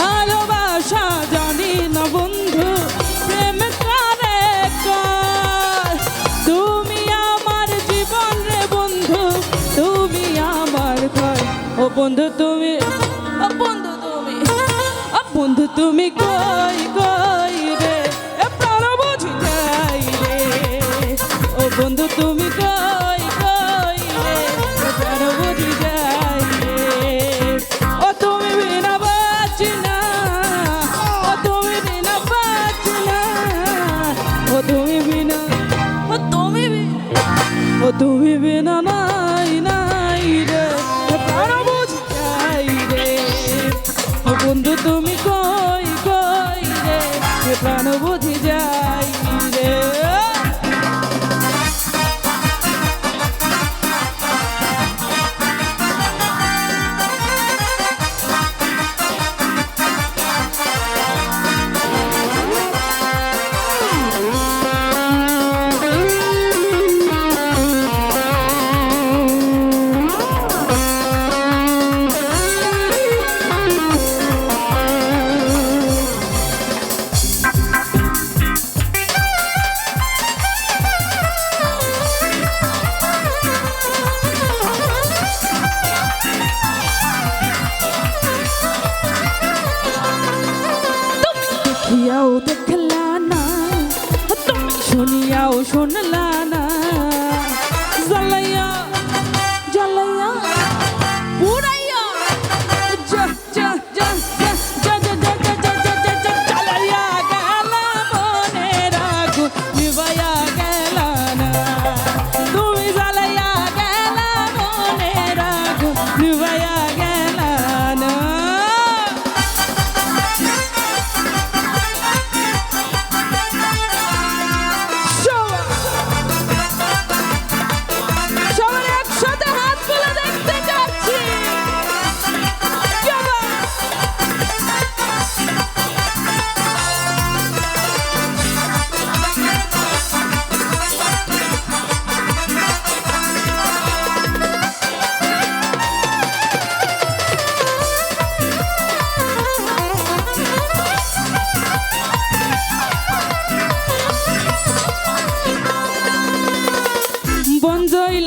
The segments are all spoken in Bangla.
ভালোবাসা জানি না বন্ধু, প্রেম কারে। তুমি আমার জীবন রে বন্ধু, তুমি আমার ঘর। ও বন্ধু তুমি বন্ধু তুমি, ও বন্ধু তুমি কই কই রে? এ প্রাণ বুঝি রে। ও বন্ধু তুমি কই তুমি বিনা নাই নাই রে প্রাণ রে বন্ধু তুমি কই কই রে প্রাণ বুঝি যাই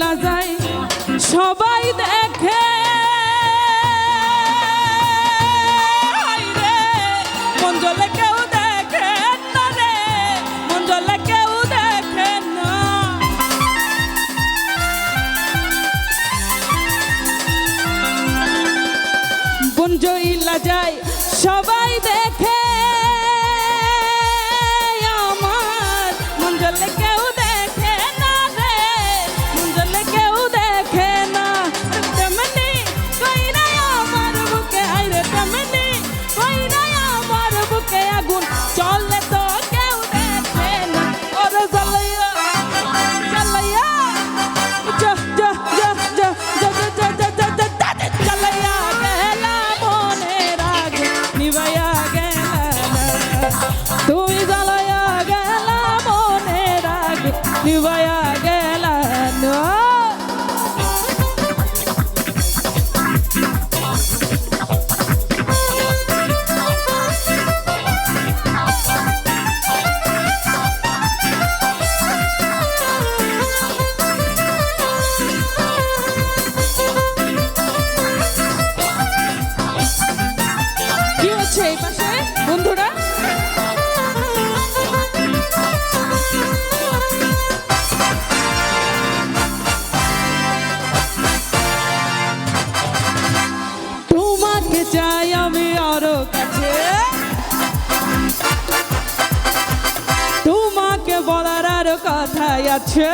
বঞ্জইলা যায়, সবাই দেখে। মঞ্জলে কেউ দেখে না রে মঞ্জলে কেউ দেখে না। বঞ্জইলা যায় সবাই তুমি জ্বালাইয়া গেলা মনে রাগে নিবাইয়া গেলা বন্ধুরা কথা আছে।